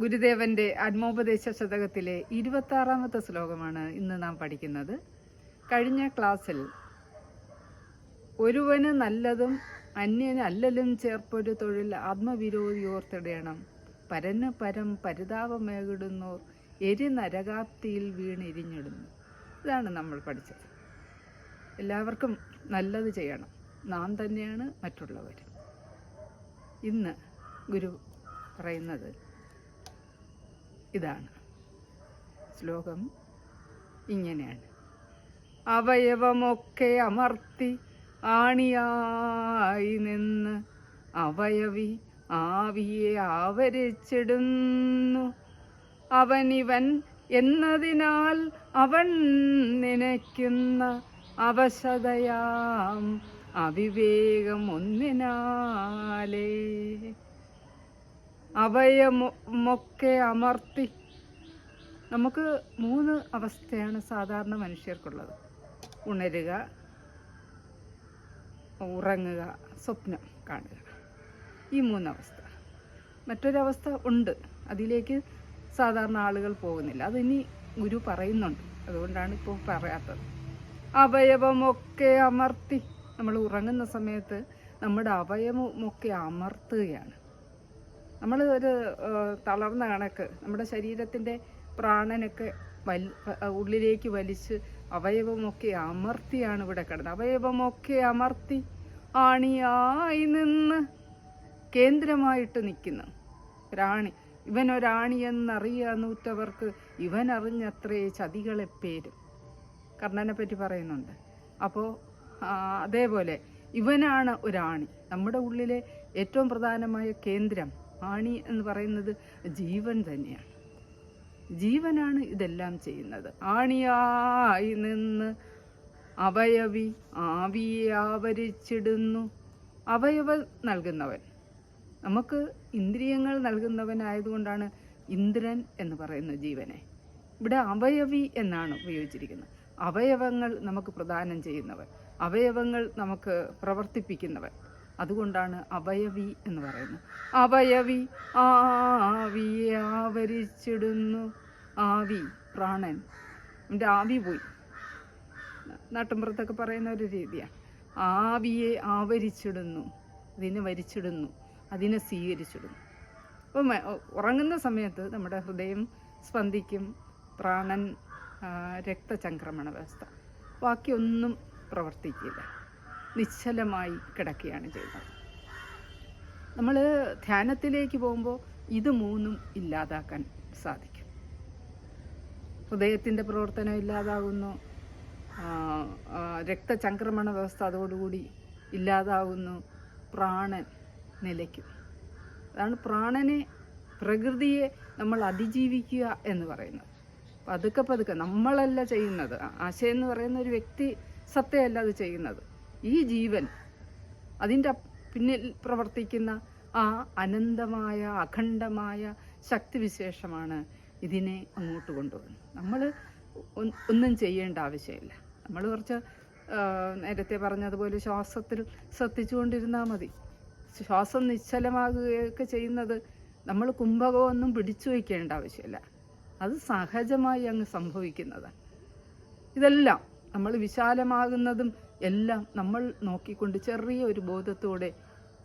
ഗുരുദേവന്റെ ആത്മോപദേശ ശതകത്തിലെ ഇരുപത്തി ആറാമത്തെ ശ്ലോകമാണ് ഇന്ന് നാം പഠിക്കുന്നത്. കഴിഞ്ഞ ക്ലാസ്സിൽ ഒരുവന് നല്ലതും അന്യന് അല്ലലും ചേർപ്പൊരു തൊഴിൽ ആത്മവിരോധി ഓർത്തിടയണം പരന് പരം പരിതാപമേകിടുന്നോർ എരി നരകാപ്തിയിൽ വീണിരിഞ്ഞിടുന്നു. ഇതാണ് നമ്മൾ പഠിച്ചത്. എല്ലാവർക്കും നല്ലത് ചെയ്യണം. നാം തന്നെയാണ് മറ്റുള്ളവർ. ഇന്ന് ഗുരു പറയുന്നത് ഇതാണ്. ശ്ലോകം ഇങ്ങനെയാണ്. അവയവമൊക്കെ അമർത്തി ആണിയായി നിന്ന് അവയവി ആവിയെ ആവരിച്ചിടുന്നു. അവനിവൻ എന്നതിനാൽ അവൻ നനയ്ക്കുന്ന അവശതയാം. അവിവേകം അവയമൊക്കെ അമർത്തി. നമുക്ക് മൂന്ന് അവസ്ഥയാണ് സാധാരണ മനുഷ്യർക്കുള്ളത്. ഉണരുക ഉറങ്ങുക സ്വപ്നം കാണുക. ഈ മൂന്നവസ്ഥ. മറ്റൊരവസ്ഥ ഉണ്ട്. അതിലേക്ക് സാധാരണ ആളുകൾ പോകുന്നില്ല. അതിനി ഗുരു പറയുന്നുണ്ട്. അതുകൊണ്ടാണ് ഇപ്പോൾ പറയാത്തത്. അവയവമൊക്കെ അമർത്തി. നമ്മൾ ഉറങ്ങുന്ന സമയത്ത് നമ്മുടെ അവയവമൊക്കെ അമർത്തുകയാണ്. നമ്മൾ ഒരു തളർന്ന കണക്ക് നമ്മുടെ ശരീരത്തിന്റെ പ്രാണനൊക്കെ വൽ ഉള്ളിലേക്ക് വലിച്ച് അവയവമൊക്കെ അമർത്തിയാണ് ഇവിടെ കിടന്നത്. അവയവമൊക്കെ അമർത്തി ആണിയായി നിന്ന് കേന്ദ്രമായിട്ട് നിൽക്കുന്നു. ഒരാണി ഇവൻ ഒരാണി എന്നറിയാന്നൂറ്റവർക്ക് ഇവൻ അറിഞ്ഞത്രേ ചതികളെ പേരും. കർണനെ പറ്റി പറയുന്നുണ്ട്. അപ്പോൾ അതേപോലെ ഇവനാണ് ഒരാണി. നമ്മുടെ ഉള്ളിലെ ഏറ്റവും പ്രധാനമായ കേന്ദ്രം ആണി എന്ന് പറയുന്നത് ജീവൻ തന്നെയാണ്. ജീവനാണ് ഇതെല്ലാം ചെയ്യുന്നത്. ആണിയായി നിന്ന് അവയവി ആവിയെ ആവരിച്ചിടുന്നു. അവയവ നൽകുന്നവൻ. നമുക്ക് ഇന്ദ്രിയങ്ങൾ നൽകുന്നവനായതുകൊണ്ടാണ് ഇന്ദ്രൻ എന്ന് പറയുന്ന ജീവനെ. ഇവിടെ അവയവി എന്നാണ് ഉപയോഗിച്ചിരിക്കുന്നത്. അവയവങ്ങൾ നമുക്ക് പ്രദാനം ചെയ്യുന്നവൻ. അവയവങ്ങൾ നമുക്ക് പ്രവർത്തിപ്പിക്കുന്നവൻ. അതുകൊണ്ടാണ് അവയവി എന്ന് പറയുന്നത്. അവയവി ആവി ആവരിച്ചിടുന്നു. ആവി പ്രാണൻ. എന്റെ ആവി പോയി. നാട്ടിൻപുറത്തൊക്കെ പറയുന്ന ഒരു രീതിയാണ് ആവിയെ ആവരിച്ചിടുന്നു. അതിനെ വരിച്ചിടുന്നു. അതിനെ സ്വീകരിച്ചിടുന്നു. അപ്പം ഉറങ്ങുന്ന സമയത്ത് നമ്മുടെ ഹൃദയം സ്പന്ദിക്കും. പ്രാണൻ രക്തചംക്രമണ വ്യവസ്ഥ. ബാക്കിയൊന്നും പ്രവർത്തിക്കില്ല. നിശ്ചലമായി കിടക്കുകയാണ് ചെയ്യുന്നത്. നമ്മൾ ധ്യാനത്തിലേക്ക് പോകുമ്പോൾ ഇത് മൂന്നും ഇല്ലാതാക്കാൻ സാധിക്കും. ഹൃദയത്തിന്റെ പ്രവർത്തനം ഇല്ലാതാകുന്നു രക്തചംക്രമണ വ്യവസ്ഥ അതോടുകൂടി ഇല്ലാതാകുന്നു പ്രാണൻ നിലയ്ക്കും. അതാണ് പ്രാണനെ പ്രകൃതിയെ നമ്മൾ അതിജീവിക്കുക എന്ന് പറയുന്നത്. പതുക്കെ പതുക്കെ നമ്മളല്ല ചെയ്യുന്നത്. ആശയം എന്ന് പറയുന്ന ഒരു വ്യക്തി സത്യമല്ല അത് ചെയ്യുന്നത്. ഈ ജീവൻ അതിന്റെ പിന്നിൽ പ്രവർത്തിക്കുന്ന ആ അനന്തമായ അഖണ്ഡമായ ശക്തിവിശേഷമാണ് ഇതിനെ അങ്ങോട്ട് കൊണ്ടുപോകുന്നത് നമ്മൾ ഒന്നും ചെയ്യേണ്ട ആവശ്യമില്ല. നമ്മൾ കുറച്ച് നേരത്തെ പറഞ്ഞതുപോലെ ശ്വാസത്തിൽ ശ്രദ്ധിച്ചുകൊണ്ടിരുന്നാൽ മതി. ശ്വാസം നിശ്ചലമാകുകയൊക്കെ ചെയ്യുന്നത് നമ്മൾ കുംഭകമൊന്നും പിടിച്ചു വയ്ക്കേണ്ട ആവശ്യമില്ല. അത് സഹജമായി അങ്ങ് സംഭവിക്കുന്നതാണ്. ഇതെല്ലാം നമ്മൾ വിശാലമാകുന്നതും എല്ലാം നമ്മൾ നോക്കിക്കൊണ്ട് ചെറിയ ഒരു ബോധത്തോടെ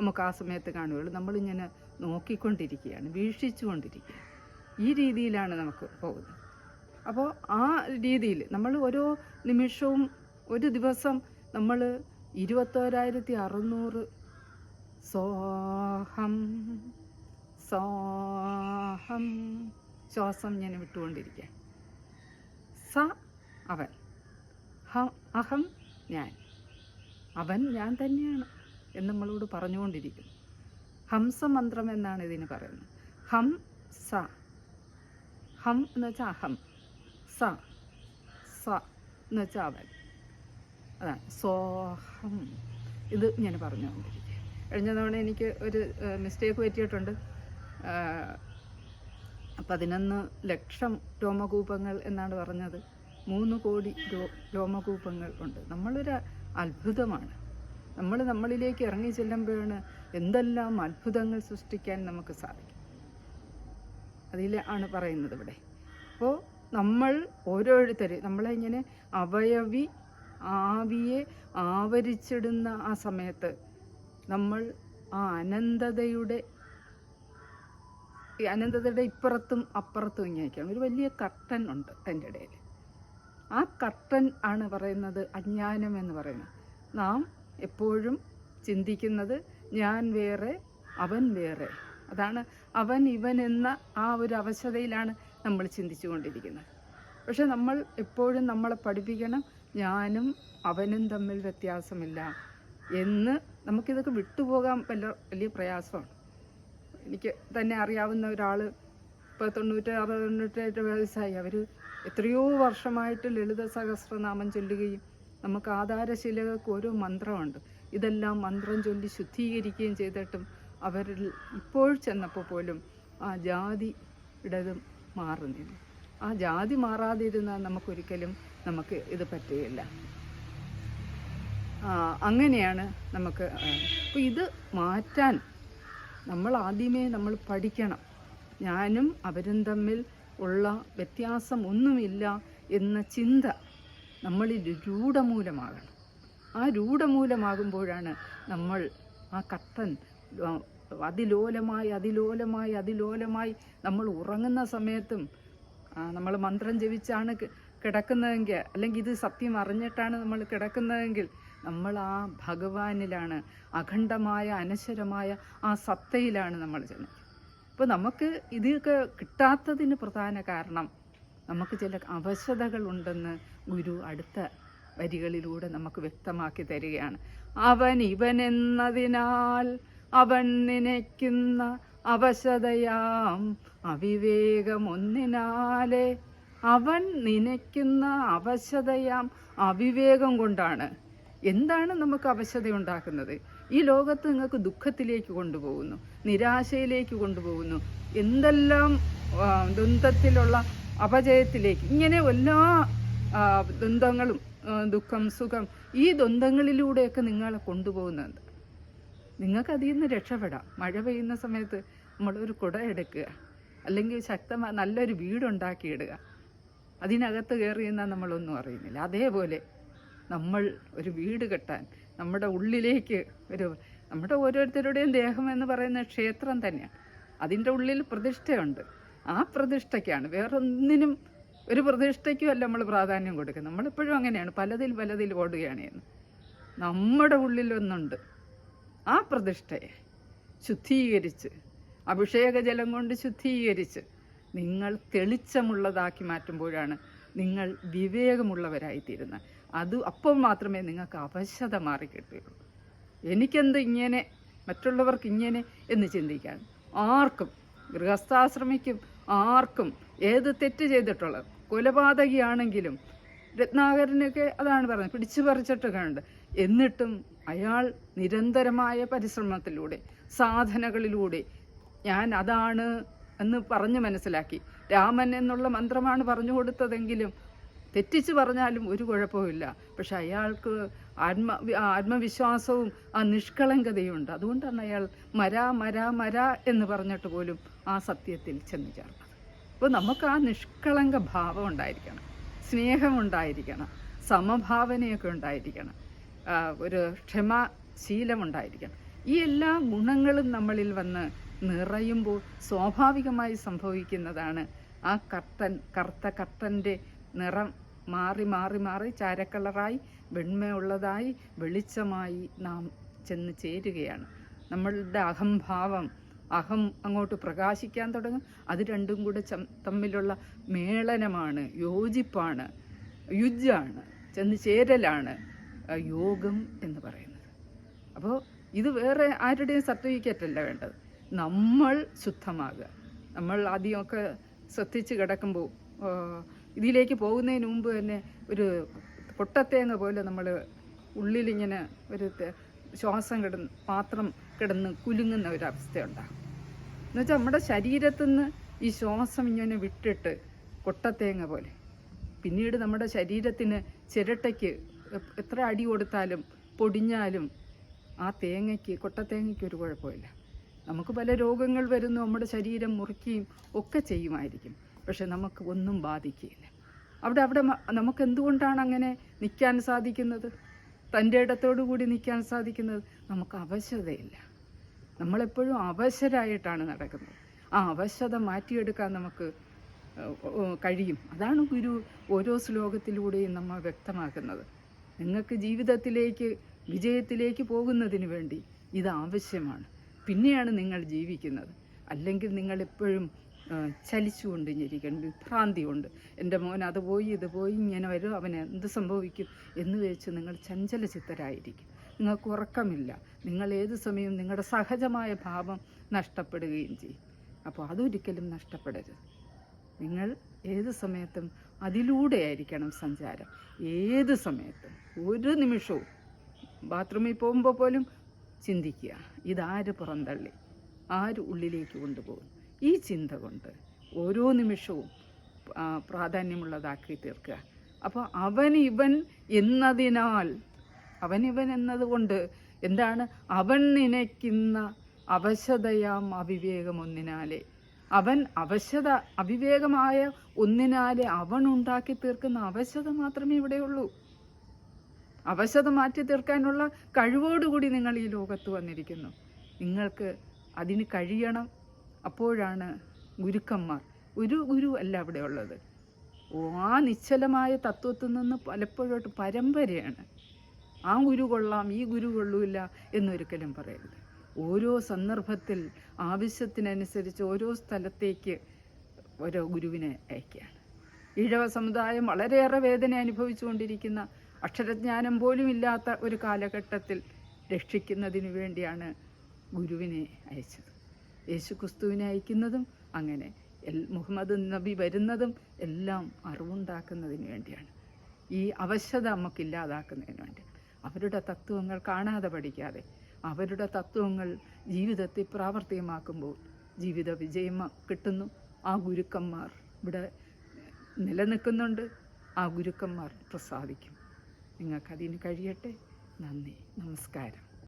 നമുക്ക് ആ സമയത്ത് കാണുകയുള്ളൂ. നമ്മളിങ്ങനെ നോക്കിക്കൊണ്ടിരിക്കുകയാണ് വീക്ഷിച്ചുകൊണ്ടിരിക്കുകയാണ്. ഈ രീതിയിലാണ് നമുക്ക് പോകുന്നത്. അപ്പോൾ ആ രീതിയിൽ നമ്മൾ ഓരോ നിമിഷവും ഒരു ദിവസം നമ്മൾ ഇരുപത്തോരായിരത്തി അറുന്നൂറ് സോഹം സോഹം ശ്വാസം ഞാൻ വിട്ടുകൊണ്ടിരിക്കുക സ അവൻ ഹ അഹം ഞാൻ. അവൻ ഞാൻ തന്നെയാണ് എന്ന് നമ്മളോട് പറഞ്ഞുകൊണ്ടിരിക്കും ഹംസമന്ത്രം എന്നാണ് ഇതിന് പറയുന്നത്. ഹം സ. ഹം എന്ന് വെച്ചാൽ അഹം. സ. സ എന്ന് വെച്ചാൽ അവൻ. അതാണ്. സോഹം. ഇത് ഞാൻ പറഞ്ഞുകൊണ്ടിരിക്കുക. കഴിഞ്ഞ തവണ എനിക്ക് ഒരു മിസ്റ്റേക്ക് പറ്റിയിട്ടുണ്ട്. പതിനൊന്ന് ലക്ഷം രോമകൂപങ്ങൾ എന്നാണ് പറഞ്ഞത്. മൂന്ന് കോടി രോ രോമകൂപങ്ങൾ ഉണ്ട്. നമ്മളൊരു അത്ഭുതമാണ്. നമ്മൾ നമ്മളിലേക്ക് ഇറങ്ങി ചെല്ലുമ്പോഴാണ് എന്തെല്ലാം അത്ഭുതങ്ങൾ സൃഷ്ടിക്കാൻ നമുക്ക് സാധിക്കും. അതിൽ ആണ് പറയുന്നത് ഇവിടെ. അപ്പോൾ നമ്മൾ ഓരോരുത്തർ നമ്മളെ ഇങ്ങനെ അവയവി ആവിയെ ആവരിച്ചിടുന്ന ആ സമയത്ത് നമ്മൾ ആ അനന്തതയുടെ അനന്തതയുടെ ഇപ്പുറത്തും അപ്പുറത്തും ഇങ്ങനെയൊക്കെയാണ് ഒരു വലിയ കർട്ടൻ ഉണ്ട് അതിന്റെ ഇടയിൽ. ആ കർട്ടൻ ആണ് പറയുന്നത് അജ്ഞാനം എന്ന് പറയുന്നത്. നാം എപ്പോഴും ചിന്തിക്കുന്നത് ഞാൻ വേറെ അവൻ വേറെ. അതാണ് അവൻ ഇവൻ എന്ന ആ ഒരു അവശതയിലാണ് നമ്മൾ ചിന്തിച്ചു കൊണ്ടിരിക്കുന്നത് പക്ഷെ നമ്മൾ എപ്പോഴും നമ്മളെ പഠിപ്പിക്കണം ഞാനും അവനും തമ്മിൽ വ്യത്യാസമില്ല എന്ന് നമുക്കിതൊക്കെ വിട്ടുപോകാൻ വല്ല വലിയ പ്രയാസമാണ്. എനിക്ക് തന്നെ അറിയാവുന്ന ഒരാൾ ഇപ്പോൾ തൊണ്ണൂറ്റാറ് തൊണ്ണൂറ്റെട്ട് വയസ്സായി. അവർ എത്രയോ വർഷമായിട്ട് ലളിത സഹസ്രനാമം ചൊല്ലുകയും നമുക്ക് ആധാരശിലകൾക്ക് ഓരോ മന്ത്രമുണ്ട്. ഇതെല്ലാം മന്ത്രം ചൊല്ലി ശുദ്ധീകരിക്കുകയും ചെയ്തിട്ടും അവരിൽ ഇപ്പോൾ ചെന്നപ്പോൾ പോലും ആ ജാതി ഇടതും മാറുന്നില്ല. ആ ജാതി മാറാതിരുന്നാൽ നമുക്കൊരിക്കലും നമുക്ക് ഇത് പറ്റുകയില്ല. അങ്ങനെയാണ് നമുക്ക് അപ്പോൾ ഇത് മാറ്റാൻ നമ്മൾ ആദ്യമേ നമ്മൾ പഠിക്കണം. ഞാനും അവരും തമ്മിൽ ഉള്ള വ്യത്യാസം ഒന്നുമില്ല എന്ന ചിന്ത നമ്മളിൽ രൂഢമൂലമാകണം. ആ രൂഢമൂലമാകുമ്പോഴാണ് നമ്മൾ ആ കട്ടൻ അതിലോലമായി അതിലോലമായി അതിലോലമായി നമ്മൾ ഉറങ്ങുന്ന സമയത്തും നമ്മൾ മന്ത്രം ജപിച്ചാണ് കിടക്കുന്നതെങ്കിൽ അല്ലെങ്കിൽ ഇത് സത്യം അറിഞ്ഞിട്ടാണ് നമ്മൾ കിടക്കുന്നതെങ്കിൽ നമ്മൾ ആ ഭഗവാനിലാണ് അഖണ്ഡമായ അനശ്വരമായ ആ സത്തയിലാണ് നമ്മൾ ചെന്നത് അപ്പോൾ നമുക്ക് ഇതൊക്കെ കിട്ടാത്തതിന് പ്രധാന കാരണം നമുക്ക് ചില അവശതകളുണ്ടെന്ന് ഗുരു അടുത്ത വരികളിലൂടെ നമുക്ക് വ്യക്തമാക്കി തരികയാണ്. അവൻ ഇവൻ എന്നതിനാൽ അവൻ നനയ്ക്കുന്ന അവശതയാം അവിവേകം ഒന്നിനാലെ. അവൻ നനയ്ക്കുന്ന അവശതയാം അവിവേകം കൊണ്ടാണ്. എന്താണ് നമുക്ക് അവശത ഉണ്ടാക്കുന്നത് ഈ ലോകത്ത് നിങ്ങൾക്ക് ദുഃഖത്തിലേക്ക് കൊണ്ടുപോകുന്നു. നിരാശയിലേക്ക് കൊണ്ടുപോകുന്നു. എന്തെല്ലാം ദുന്തത്തിലുള്ള അപജയത്തിലേക്ക് ഇങ്ങനെ എല്ലാ ദുന്തങ്ങളും ദുഃഖം സുഖം ഈ ദ്വന്ദ്ങ്ങളിലൂടെയൊക്കെ നിങ്ങളെ കൊണ്ടുപോകുന്നുണ്ട്. നിങ്ങൾക്ക് അതിൽ നിന്ന് രക്ഷപ്പെടാം. മഴ പെയ്യുന്ന സമയത്ത് നമ്മളൊരു കുട എടുക്കുക. അല്ലെങ്കിൽ ശക്തമായ നല്ലൊരു വീടുണ്ടാക്കിയിടുക. അതിനകത്ത് കയറി എന്നാൽ നമ്മളൊന്നും അറിയുന്നില്ല. അതേപോലെ നമ്മൾ ഒരു വീട് കെട്ടാൻ നമ്മുടെ ഉള്ളിലേക്ക് ഒരു നമ്മുടെ ഓരോരുത്തരുടെയും ദേഹം എന്ന് പറയുന്ന ക്ഷേത്രം തന്നെയാണ് അതിന്റെ ഉള്ളിൽ പ്രതിഷ്ഠയുണ്ട്. ആ പ്രതിഷ്ഠയ്ക്കാണ്. വേറൊന്നിനും ഒരു പ്രതിഷ്ഠയ്ക്കുമല്ല നമ്മൾ പ്രാധാന്യം കൊടുക്കുക നമ്മളിപ്പോഴും അങ്ങനെയാണ്. പലതിൽ പലതിൽ ഓടുകയാണ് എന്ന്. നമ്മുടെ ഉള്ളിലൊന്നുണ്ട്. ആ പ്രതിഷ്ഠയെ ശുദ്ധീകരിച്ച് അഭിഷേക ജലം കൊണ്ട് ശുദ്ധീകരിച്ച് നിങ്ങൾ തെളിച്ചമുള്ളതാക്കി മാറ്റുമ്പോഴാണ് നിങ്ങൾ വിവേകമുള്ളവരായിത്തീരുന്നത്. അത് അപ്പോൾ മാത്രമേ നിങ്ങൾക്ക് അവശത മാറി എനിക്കെന്ത് ഇങ്ങനെ മറ്റുള്ളവർക്ക് ഇങ്ങനെ എന്ന് ചിന്തിക്കാൻ. ആർക്കും ഗൃഹസ്ഥാശ്രമിക്കും ആർക്കും ഏത് തെറ്റ് ചെയ്തിട്ടുള്ളത്. കൊലപാതകിയാണെങ്കിലും രത്നാകരനൊക്കെ അതാണ് പറയുന്നത് പിടിച്ചു പറിച്ചിട്ട് കണ്ട്. എന്നിട്ടും അയാൾ നിരന്തരമായ പരിശ്രമത്തിലൂടെ സാധനകളിലൂടെ ഞാൻ അതാണ് എന്ന് പറഞ്ഞ് മനസ്സിലാക്കി. രാമൻ എന്നുള്ള മന്ത്രമാണ് പറഞ്ഞു കൊടുത്തതെങ്കിലും തെറ്റിച്ച് പറഞ്ഞാലും ഒരു കുഴപ്പമില്ല പക്ഷെ അയാൾക്ക് ആത്മ ആത്മവിശ്വാസവും ആ നിഷ്കളങ്കതയും ഉണ്ട് അതുകൊണ്ടാണ് അയാൾ മര മര മര എന്ന് പറഞ്ഞിട്ട് പോലും ആ സത്യത്തിൽ ചെന്ന് ചേർന്നത്. അപ്പോൾ നമുക്ക് ആ നിഷ്കളങ്ക ഭാവം ഉണ്ടായിരിക്കണം. സ്നേഹം ഉണ്ടായിരിക്കണം. സമഭാവനയൊക്കെ ഉണ്ടായിരിക്കണം. ഒരു ക്ഷമാശീലമുണ്ടായിരിക്കണം ഈ എല്ലാ ഗുണങ്ങളും നമ്മളിൽ വന്ന് നിറയുമ്പോൾ സ്വാഭാവികമായി സംഭവിക്കുന്നതാണ് ആ കർത്തൻ കറുത്ത കർത്തന്റെ നിറം മാറി മാറി മാറി ചാരക്കളറായി വെണ്മയുള്ളതായി വെളിച്ചമായി നാം ചെന്ന് ചേരുകയാണ്. നമ്മളുടെ അഹംഭാവം അഹം അങ്ങോട്ട് പ്രകാശിക്കാൻ തുടങ്ങും. അത് രണ്ടും കൂടെ തമ്മിലുള്ള മേളനമാണ് യോജിപ്പാണ് യുജാണ് ചെന്ന് ചേരലാണ് യോഗം എന്ന് പറയുന്നത്. അപ്പോൾ ഇത് വേറെ ആരുടെയും സർട്ടിഫിക്കറ്റ് അല്ല വേണ്ടത്. നമ്മൾ ശുദ്ധമാകുക. നമ്മൾ ആദ്യമൊക്കെ ശ്രദ്ധിച്ച് കിടക്കുമ്പോൾ ഇതിലേക്ക് പോകുന്നതിന് മുമ്പ് തന്നെ ഒരു കൊട്ടത്തേങ്ങ പോലെ നമ്മൾ ഉള്ളിലിങ്ങനെ ഒരു ശ്വാസം കിടന്ന് പാത്രം കിടന്ന് കുലുങ്ങുന്ന ഒരവസ്ഥയുണ്ടാകും എന്നുവെച്ചാൽ നമ്മുടെ ശരീരത്തിൽ നിന്ന് ഈ ശ്വാസം ഇങ്ങനെ വിട്ടിട്ട് കൊട്ടത്തേങ്ങ പോലെ. പിന്നീട് നമ്മുടെ ശരീരത്തിന് ചിരട്ടയ്ക്ക് എത്ര അടി കൊടുത്താലും പൊടിഞ്ഞാലും ആ തേങ്ങയ്ക്ക് കൊട്ടത്തേങ്ങയ്ക്ക് ഒരു കുഴപ്പമില്ല. നമുക്ക് പല രോഗങ്ങൾ വരുന്നു നമ്മുടെ ശരീരം മുറിക്കുകയും ഒക്കെ ചെയ്യുമായിരിക്കും. പക്ഷെ നമുക്ക് ഒന്നും ബാധിക്കുകയില്ല. അവിടെ അവിടെ നമുക്ക് എന്തുകൊണ്ടാണ് അങ്ങനെ നിൽക്കാൻ സാധിക്കുന്നത്? തന്റെ ഇടത്തോടു കൂടി നിൽക്കാൻ സാധിക്കുന്നത്? നമുക്ക് അവശതയില്ല. നമ്മളെപ്പോഴും അവശരായിട്ടാണ് നടക്കുന്നത്. ആ അവശത മാറ്റിയെടുക്കാൻ നമുക്ക് കഴിയും. അതാണ് ഗുരു ഓരോ ശ്ലോകത്തിലൂടെയും നമ്മൾ വ്യക്തമാക്കുന്നത്. നിങ്ങൾക്ക് ജീവിതത്തിലേക്ക് വിജയത്തിലേക്ക് പോകുന്നതിന് വേണ്ടി ഇത് ആവശ്യമാണ്. പിന്നെയാണ് നിങ്ങൾ ജീവിക്കുന്നത്. അല്ലെങ്കിൽ നിങ്ങൾ എപ്പോഴും ഏഹ്, ചലിച്ചുകൊണ്ടിരിക്കണം വിഭ്രാന്തി കൊണ്ട് എന്റെ മോൻ അത് പോയി ഇത് പോയി ഇങ്ങനെ വരും അവന് എന്ത് സംഭവിക്കും എന്ന് വെച്ച് നിങ്ങൾ ചഞ്ചല ചിത്തരായിരിക്കും നിങ്ങൾക്ക് ഉറക്കമില്ല. നിങ്ങൾ ഏത് സമയവും നിങ്ങളുടെ സഹജമായ ഭാവം നഷ്ടപ്പെടുകയും ചെയ്യും. അപ്പോൾ അതൊരിക്കലും നഷ്ടപ്പെടരുത്. നിങ്ങൾ ഏത് സമയത്തും അതിലൂടെയായിരിക്കണം സഞ്ചാരം. ഏത് സമയത്തും ഒരു നിമിഷവും ബാത്റൂമിൽ പോകുമ്പോൾ പോലും ചിന്തിക്കുക. ഇതാര് പുറന്തള്ളി? ആര് ഉള്ളിലേക്ക് കൊണ്ടുപോകും? ഈ ചിന്ത കൊണ്ട് ഓരോ നിമിഷവും പ്രാധാന്യമുള്ളതാക്കി തീർക്കുക. അപ്പോൾ അവൻ ഇവൻ എന്നതിനാൽ അവൻ ഇവൻ എന്നതുകൊണ്ട് എന്താണ്? അവൻ നനയ്ക്കുന്ന അവശതയാം അവിവേകം ഒന്നിനാലെ. അവൻ അവശത അവിവേകമായ ഒന്നിനാലെ അവൻ ഉണ്ടാക്കി തീർക്കുന്ന അവശത മാത്രമേ ഇവിടെയുള്ളൂ. അവശത മാറ്റി തീർക്കാനുള്ള കഴിവോടുകൂടി നിങ്ങൾ ഈ ലോകത്ത് വന്നിരിക്കുന്നു. നിങ്ങൾക്ക് അതിന് കഴിയണം. അപ്പോഴാണ് ഗുരുക്കന്മാർ ഒരു ഗുരു അല്ല അവിടെ ഉള്ളത്. ആ നിശ്ചലമായ തത്വത്തിൽ നിന്ന് പലപ്പോഴോട്ട് പരമ്പരയാണ്. ആ ഗുരു കൊള്ളാം ഈ ഗുരു കൊള്ളൂല എന്നൊരിക്കലും പറയരുത്. ഓരോ സന്ദർഭത്തിൽ ആവശ്യത്തിനനുസരിച്ച് ഓരോ സ്ഥലത്തേക്ക് ഓരോ ഗുരുവിനെ അയക്കുകയാണ്. ഈഴവ സമുദായം വളരെയേറെ വേദന അനുഭവിച്ചുകൊണ്ടിരിക്കുന്ന അക്ഷരജ്ഞാനം പോലും ഇല്ലാത്ത ഒരു കാലഘട്ടത്തിൽ രക്ഷിക്കുന്നതിന് വേണ്ടിയാണ് ഗുരുവിനെ അയച്ചത്. യേശു ക്രിസ്തുവിനെ അയക്കുന്നതും അങ്ങനെ മുഹമ്മദ് നബി വരുന്നതും എല്ലാം അറിവുണ്ടാക്കുന്നതിന് വേണ്ടിയാണ്. ഈ അവശത നമുക്ക് ഇല്ലാതാക്കുന്നതിന് വേണ്ടി. അവരുടെ തത്വങ്ങൾ കാണാതെ പഠിക്കാതെ അവരുടെ തത്വങ്ങൾ ജീവിതത്തിൽ പ്രാവർത്തികമാക്കുമ്പോൾ ജീവിത വിജയം കിട്ടുന്നു. ആ ഗുരുക്കന്മാർ ഇവിടെ നിലനിൽക്കുന്നുണ്ട്. ആ ഗുരുക്കന്മാർ പ്രസാദിക്കും. നിങ്ങൾക്കതിന് കഴിയട്ടെ. നന്ദി. നമസ്കാരം.